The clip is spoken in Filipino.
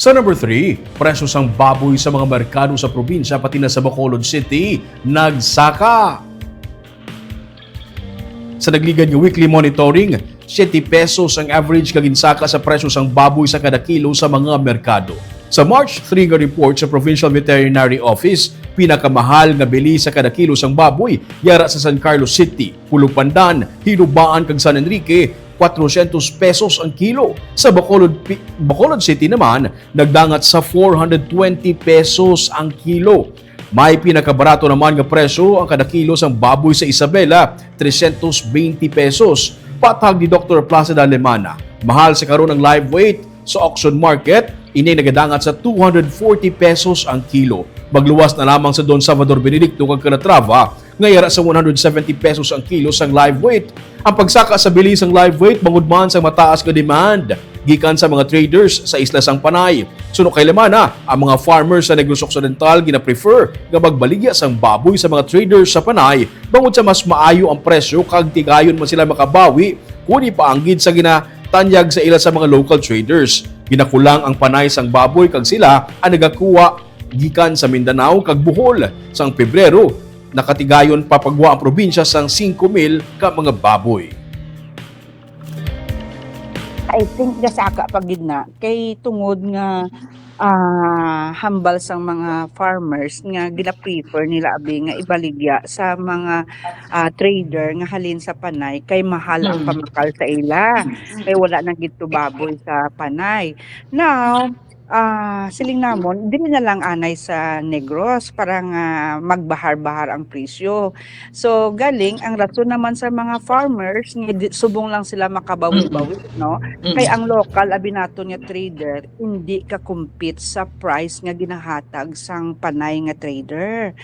Sa number 3, presyo sang baboy sa mga merkado sa probinsya pati na sa Bacolod City, nagsaka. Sa nagligan nga weekly monitoring, 7 pesos ang average kaginsaka sa presyo sang baboy sa kada kilo sa mga merkado. Sa March 3 nga report sa Provincial Veterinary Office, pinakamahal nga bili sa kada kilo sang baboy yara sa San Carlos City, Pulupandan, Hinubaan kag San Enrique, 400 pesos ang kilo. Sa Bacolod, Bacolod City naman, nagdangat sa 420 pesos ang kilo. May pinakabarato naman nga presyo ang kada kilo sang baboy sa Isabela, 320 pesos. Patag ni Dr. Placida Alemana. Mahal sa karon ang live weight sa auction market, ini nagadangat sa 240 pesos ang kilo. Magluwas na lamang sa Don Salvador Benedicto kag Calatrava, ngayara sa 170 pesos ang kilo sang live weight. Ang pagsaka sa bilis ng live weight bangod man sa mataas nga demand gikan sa mga traders sa isla sang Panay. Suno kay Lemana, ang mga farmers sa Negros Occidental gina-prefer nga magbaligya sang baboy sa mga traders sa Panay bangod sa mas maayo ang presyo kag tigayon man sila makabawi kuni paanggid sa ginatanyag sa ila sa mga local traders. Ginakulang ang Panay sang baboy kag sila ang nagakuha gikan sa Mindanao kag Bohol sang Pebrero nakatigayon papagwa ang probinsya sang 5,000 ka mga baboy. I think gasaka pag gidna kay tungod nga ah, hambal sang mga farmers nga gina-prefer nila abi nga ibaligya sa mga ah, trader nga halin sa panay kay mahal ang pamakal sa ila kay wala nang gito baboy sa panay now ah siling namon dili na lang anay sa Negros. Para nga magbahar-bahar ang presyo. So galing ang rason naman sa mga farmers subong lang sila makabawi-bawi no? Kay ang local abi nato nga trader hindi ka compete sa price nga ginahatag sang panay nga trader.